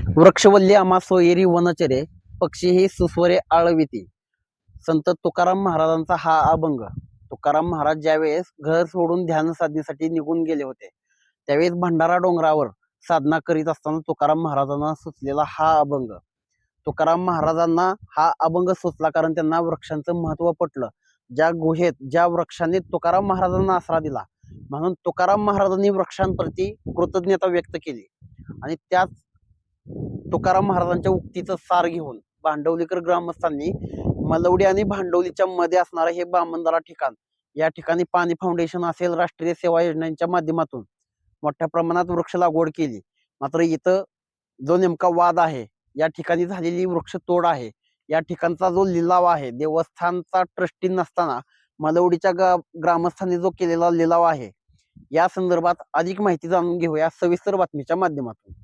वृक्षवल्ली आम्हा सोयरी वनचरे पक्षी ही सुस्वरे आळविती. संत तुकाराम महाराजांचा हा अभंग. तुकाराम महाराज ज्यावेळेस घर सोडून ध्यान साधनेसाठी निघून गेले होते त्यावेळेस भंडारा डोंगरावर साधना करीत असताना तुकाराम महाराजांना सुचलेला हा अभंग. तुकाराम महाराजांना हा अभंग सुचला कारण त्यांना वृक्षांचं महत्त्व पटलं. ज्या गुहेत ज्या वृक्षांनी तुकाराम महाराजांना आसरा दिला म्हणून तुकाराम महाराजांनी वृक्षांप्रती कृतज्ञता व्यक्त केली. आणि त्याच तुकाराम महाराजांच्या उक्तीचं सार घेऊन भांडवलीकर ग्रामस्थांनी मलवडी आणि भांडवलीच्या मध्ये असणारं हे बामनदारा ठिकाण या ठिकाणी पाणी फाउंडेशन असेल राष्ट्रीय सेवा योजनांच्या माध्यमातून मोठ्या प्रमाणात वृक्ष लागवड केली. मात्र इथं जो नेमका वाद आहे या ठिकाणी झालेली वृक्ष तोड आहे. या ठिकाणचा जो लिलाव आहे देवस्थानचा ट्रस्टी नसताना मलवडीच्या ग्रामस्थांनी जो केलेला लिलाव आहे या संदर्भात अधिक माहिती जाणून घेऊया सविस्तर बातमीच्या माध्यमातून.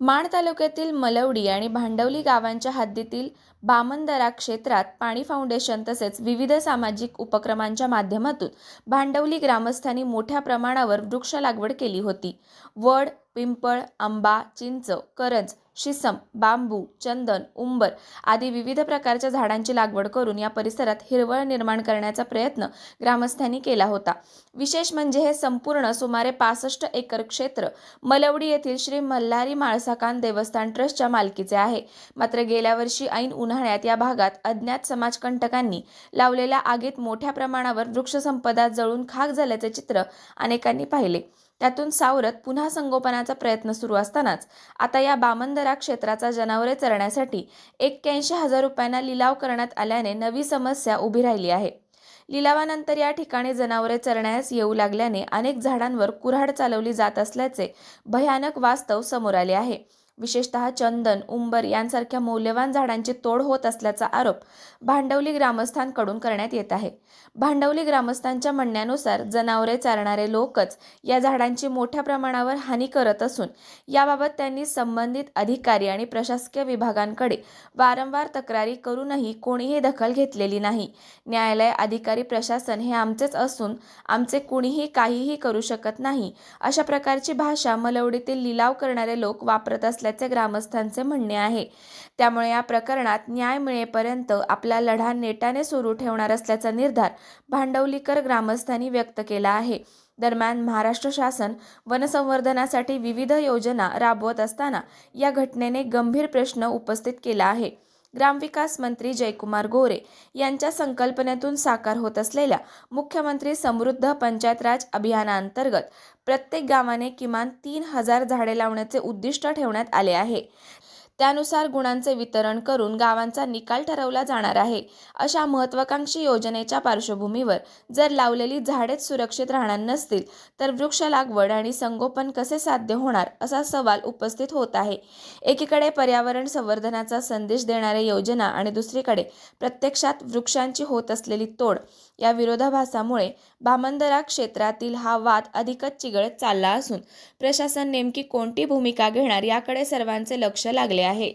माण तालुक्यातील मलवडी आणि भांडवली गावांच्या हद्दीतील बामनदरा क्षेत्रात पाणी फाउंडेशन तसेच विविध सामाजिक उपक्रमांच्या माध्यमातून भांडवली ग्रामस्थांनी मोठ्या प्रमाणावर वृक्ष लागवड केली होती. वड पिंपळ आंबा चिंच करंज शिसम बांबू चंदन उंबर आदी विविध प्रकारच्या झाडांची लागवड करून या परिसरात हिरवळ निर्माण करण्याचा प्रयत्न ग्रामस्थांनी केला होता. विशेष म्हणजे हे संपूर्ण सुमारे पासष्ट एकर क्षेत्र मलवडी येथील श्री मल्हारी माळसाकान देवस्थान ट्रस्टच्या मालकीचे आहे. मात्र गेल्या वर्षी ऐन उन्हाळ्यात या भागात अज्ञात समाजकंटकांनी लावलेल्या आगीत मोठ्या प्रमाणावर वृक्षसंपदा जळून खाक झाल्याचे चित्र अनेकांनी पाहिले. त्यातून सावरत पुन्हा संगोपनाचा प्रयत्न सुरू असतानाच आता या बामनदरा क्षेत्राचा जनावरे चरण्यासाठी एक्क्याऐंशी हजार रुपयांना लिलाव करण्यात आल्याने नवी समस्या उभी राहिली आहे. लिलावानंतर या ठिकाणी जनावरे चरण्यास येऊ लागल्याने अनेक झाडांवर कुऱ्हाड चालवली जात असल्याचे भयानक वास्तव समोर आले आहे. विशेषतः चंदन उंबर यांसारख्या मौल्यवान झाडांची तोड होत असल्याचा आरोप भांडवली ग्रामस्थांकडून करण्यात येत आहे. भांडवली ग्रामस्थांच्या म्हणण्यानुसार जनावरे चारणारे लोकच या झाडांची मोठ्या प्रमाणावर हानी करत असून याबाबत त्यांनी संबंधित अधिकारी आणि प्रशासकीय विभागांकडे वारंवार तक्रारी करूनही कोणीही दखल घेतलेली नाही. न्यायालय अधिकारी प्रशासन हे आमचेच असून आमचे कुणीही काहीही करू शकत नाही अशा प्रकारची भाषा मलवडीतील लिलाव करणारे लोक वापरत असल्या असल्याचे ग्रामस्थांचे म्हणणे आहे. त्यामुळे या प्रकरणात न्याय मिळेपर्यंत आपला लढा नेटाने सुरू ठेवणार असल्याचा निर्धार भांडवलीकर ग्रामस्थांनी व्यक्त केला आहे. दरम्यान महाराष्ट्र शासन वनसंवर्धनासाठी विविध योजना राबवत असताना या घटनेने गंभीर प्रश्न उपस्थित केला आहे. ग्रामविकास मंत्री जयकुमार गोरे यांच्या संकल्पनेतून साकार होत असलेल्या मुख्यमंत्री समृद्ध पंचायत राज अभियानांतर्गत प्रत्येक गावाने किमान तीन हजार झाडे लावण्याचे उद्दिष्ट ठेवण्यात आले आहे. त्यानुसार गुणांचे वितरण करून गावांचा निकाल ठरवला जाणार आहे. अशा महत्त्वाकांक्षी योजनेच्या पार्श्वभूमीवर जर लावलेली झाडेच सुरक्षित राहणार नसतील तर वृक्ष लागवड आणि संगोपन कसे साध्य होणार असा सवाल उपस्थित होत आहे. एकीकडे पर्यावरण संवर्धनाचा संदेश देणाऱ्या योजना आणि दुसरीकडे प्रत्यक्षात वृक्षांची होत असलेली तोड या विरोधाभासामुळे भामंदरा क्षेत्रातील हा वाद अधिकच चिघळत चालला असून प्रशासन नेमकी कोणती भूमिका घेणार याकडे सर्वांचे लक्ष लागले आहे